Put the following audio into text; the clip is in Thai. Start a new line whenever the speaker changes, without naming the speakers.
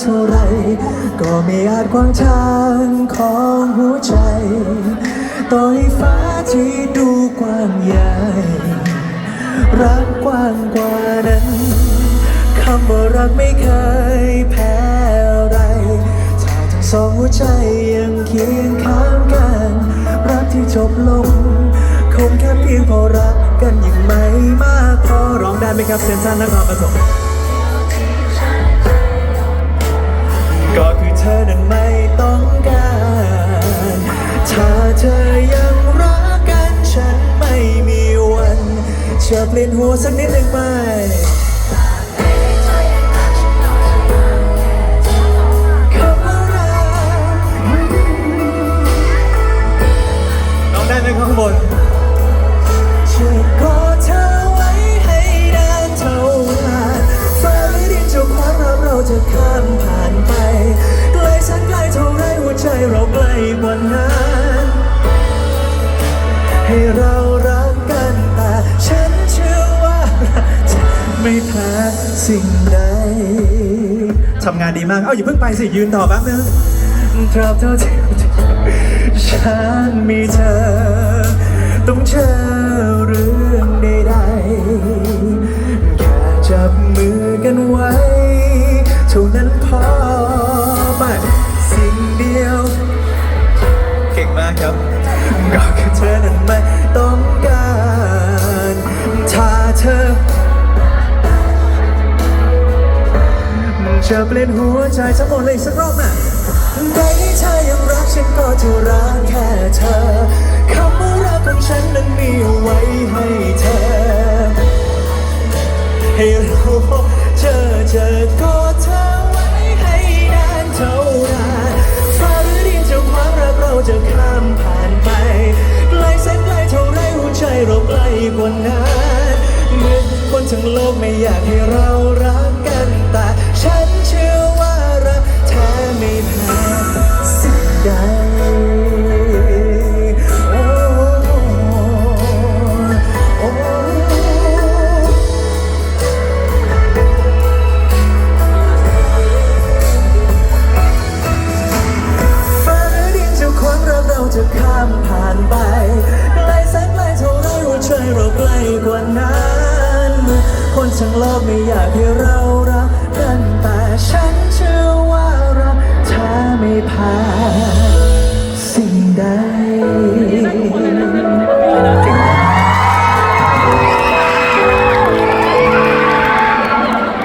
เท่าไร ก็ไม่อาจขวางทางของหัวใจต่อให้ฟ้าที่ดูกว้างใหญ่ รักกว้างกว่านั้นคำว่ารักไม่เคยแพ้อะไร ถ้าทั้งสองหัวใจยังเคียงข้างกัน รักที่จบลง คงแค่เพียงพอรักกันยังไม่มากพอร้องได้ไหมครับเซนทันนครปฐม เปลี่ยนหัวสักนิดหนึ่งไป
น้องได้ไหมข้างบน
จะกอดเธอไว้ให้นานเท่านานฟ้าลิดินจะคว้าเราเราจะข้ามผ่านไปไกลแสนไกลเท่าไรหัวใจเราใกล้กว่านั้นให้เรา ไม่แพ้สิ่งใด
ทำงานดีมาก เอาอย่าเพิ่งไปสิ ยืนต่อแป๊บนึง
ตราบเท่าที่ฉันมีเธอ ต้องเจอเรื่องใดๆแค่จับมือกันไว้ จะเปลี่ยนหัวใจทั้งหมดเลยสักรอบน่ะใดที่เธอยังรักฉันก็จะรักแค่เธอคำว่ารักของฉันนั้นมีไว้ให้เธอ ให้เราพบเจอเจอกอดเธอไว้ให้นานเท่านานฟ้าหรือดินจะความรักเราจะข้ามผ่านไปไกลแสนไกลเท่าไรหัวใจเราใกล้กว่านั้นานไปไกลแสนไกลเท่าไรหัวใจเราใกล้กว่านั้นคนทั้งโลกไม่อยากให้เรารักกันแต่ฉันเชื่อ